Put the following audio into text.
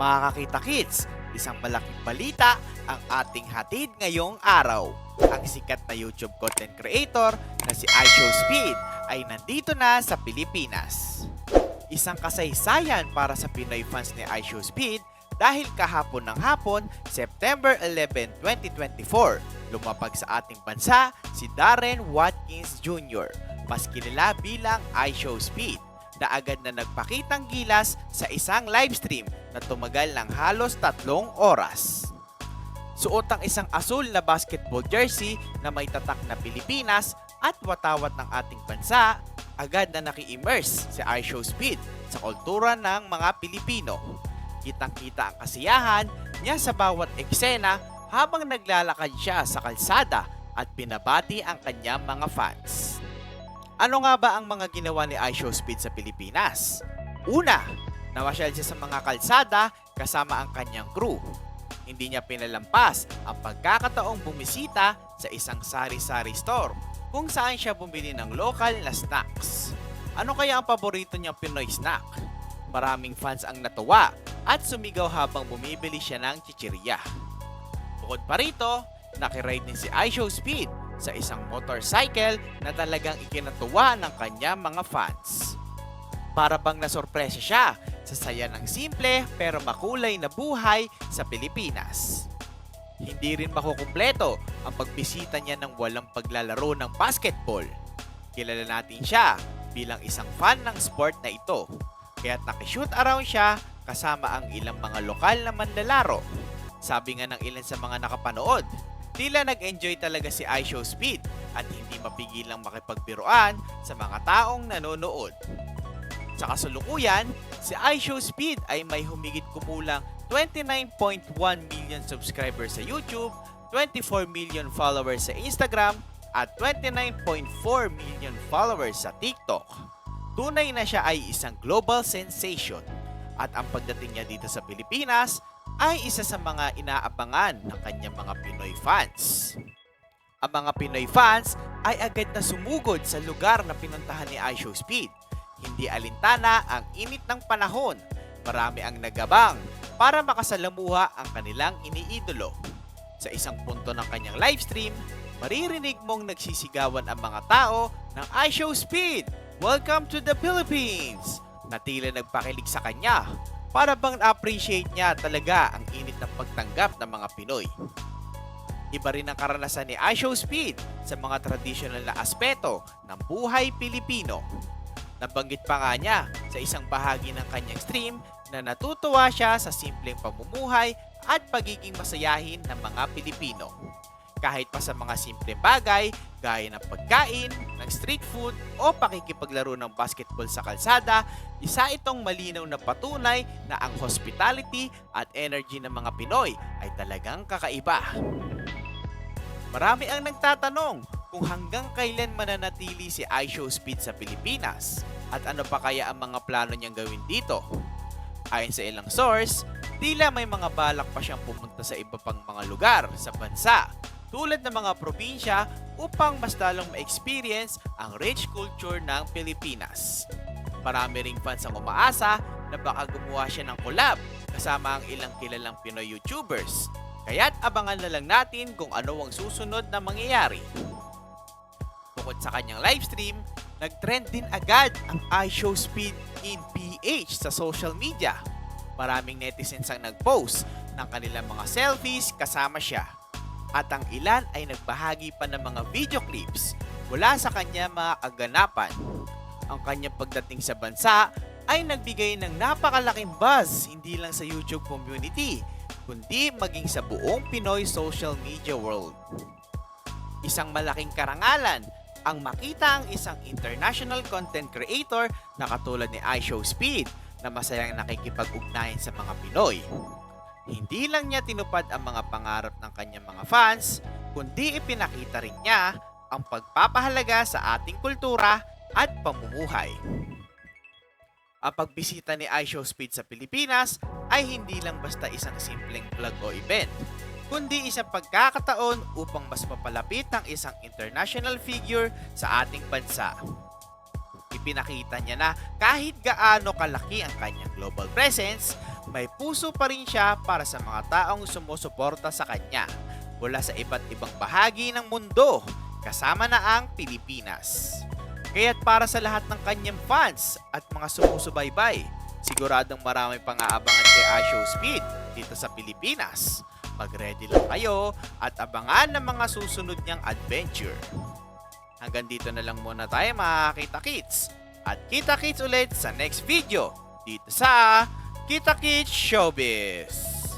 Mga kakita kids, isang malaking balita ang ating hatid ngayong araw. Ang sikat na YouTube content creator na si iShowSpeed ay nandito na sa Pilipinas. Isang kasaysayan para sa Pinoy fans ni iShowSpeed dahil kahapon ng hapon, September 11, 2024, lumapag sa ating bansa si Darren Watkins Jr., mas kilala bilang iShowSpeed na agad na nagpakitang gilas sa isang livestream na tumagal ng halos tatlong oras. Suot ang isang asul na basketball jersey na may tatak na Pilipinas at watawat ng ating bansa, agad na naki-immerse si iShowSpeed sa kultura ng mga Pilipino. Kitang-kita ang kasiyahan niya sa bawat eksena habang naglalakad siya sa kalsada at pinabati ang kanyang mga fans. Ano nga ba ang mga ginawa ni iShowSpeed sa Pilipinas? Una, namasyal siya sa mga kalsada kasama ang kanyang crew. Hindi niya pinalampas ang pagkakataong bumisita sa isang sari-sari store kung saan siya bumili ng local na snacks. Ano kaya ang paborito niyang Pinoy snack? Maraming fans ang natuwa at sumigaw habang bumibili siya ng chichirya. Bukod pa rito, nakiride din si iShowSpeed sa isang motorcycle na talagang ikinatuwa ng kanyang mga fans. Para bang nasorpresa siya sa saya ng simple pero makulay na buhay sa Pilipinas. Hindi rin makukumpleto ang pagbisita niya ng walang paglalaro ng basketball. Kilala natin siya bilang isang fan ng sport na ito. Kaya't nakishoot around siya kasama ang ilang mga lokal na manlalaro. Sabi nga ng ilan sa mga nakapanood, tila nag-enjoy talaga si iShowSpeed at hindi mapigilang makipagbiruan sa mga taong nanonood. Sa kasulukuyan, si iShowSpeed ay may humigit kumulang 29.1 million subscribers sa YouTube, 24 million followers sa Instagram, at 29.4 million followers sa TikTok. Tunay na siya ay isang global sensation at ang pagdating niya dito sa Pilipinas ay isa sa mga inaabangan ng kanyang mga Pinoy fans. Ang mga Pinoy fans ay agad na sumugod sa lugar na pinuntahan ni iShowSpeed. Hindi alintana ang init ng panahon. Marami ang nagabang para makasalamuha ang kanilang iniidolo. Sa isang punto ng kanyang livestream, maririnig mong nagsisigawan ang mga tao ng iShowSpeed! Welcome to the Philippines! Na tila nagpakilig sa kanya para bang appreciate niya talaga ang init ng pagtanggap ng mga Pinoy. Iba rin ang karanasan ni iShowSpeed sa mga traditional na aspeto ng buhay Pilipino. Nabanggit pa nga niya sa isang bahagi ng kanyang stream na natutuwa siya sa simpleng pamumuhay at pagiging masayahin ng mga Pilipino. Kahit pa sa mga simpleng bagay gaya ng pagkain, ng street food o pakikipaglaro ng basketball sa kalsada, isa itong malinaw na patunay na ang hospitality at energy ng mga Pinoy ay talagang kakaiba. Marami ang nagtatanong kung hanggang kailan mananatili si iShowSpeed sa Pilipinas at ano pa kaya ang mga plano niyang gawin dito. Ayon sa ilang source, tila may mga balak pa siyang pumunta sa iba pang mga lugar sa bansa tulad ng mga probinsya upang mas lalong ma-experience ang rich culture ng Pilipinas. Marami ring fans ang umaasa na baka gumawa siya ng collab kasama ang ilang kilalang Pinoy YouTubers. Kaya't abangan na lang natin kung ano ang susunod na mangyayari. Bukod sa kanyang livestream, nag-trend din agad ang iShowSpeed in PH sa social media. Maraming netizens ang nag-post ng kanilang mga selfies kasama siya. At ang ilan ay nagbahagi pa ng mga video clips mula sa kanya mga kaganapan. Ang kanyang pagdating sa bansa ay nagbigay ng napakalaking buzz hindi lang sa YouTube community, kundi maging sa buong Pinoy social media world. Isang malaking karangalan ang makita ang isang international content creator na katulad ni iShowSpeed na masayang nakikipag-ugnayan sa mga Pinoy. Hindi lang niya tinupad ang mga pangarap ng kanyang mga fans, kundi ipinakita rin niya ang pagpapahalaga sa ating kultura at pamumuhay. Ang pagbisita ni iShowSpeed sa Pilipinas ay hindi lang basta isang simpleng vlog o event, kundi isang pagkakataon upang mas mapalapit ang isang international figure sa ating bansa. Ipinakita niya na kahit gaano kalaki ang kanyang global presence, may puso pa rin siya para sa mga taong sumusuporta sa kanya mula sa iba't ibang bahagi ng mundo, kasama na ang Pilipinas. Kaya't para sa lahat ng kanyang fans at mga sumusubaybay, siguradong marami pang aabangan kay Asho Speed dito sa Pilipinas. Mag-ready lang kayo at abangan ng mga susunod niyang adventure. Hanggang dito na lang muna tayo mga Kita Kits. At Kita Kits ulit sa next video dito sa Kita Kits Showbiz.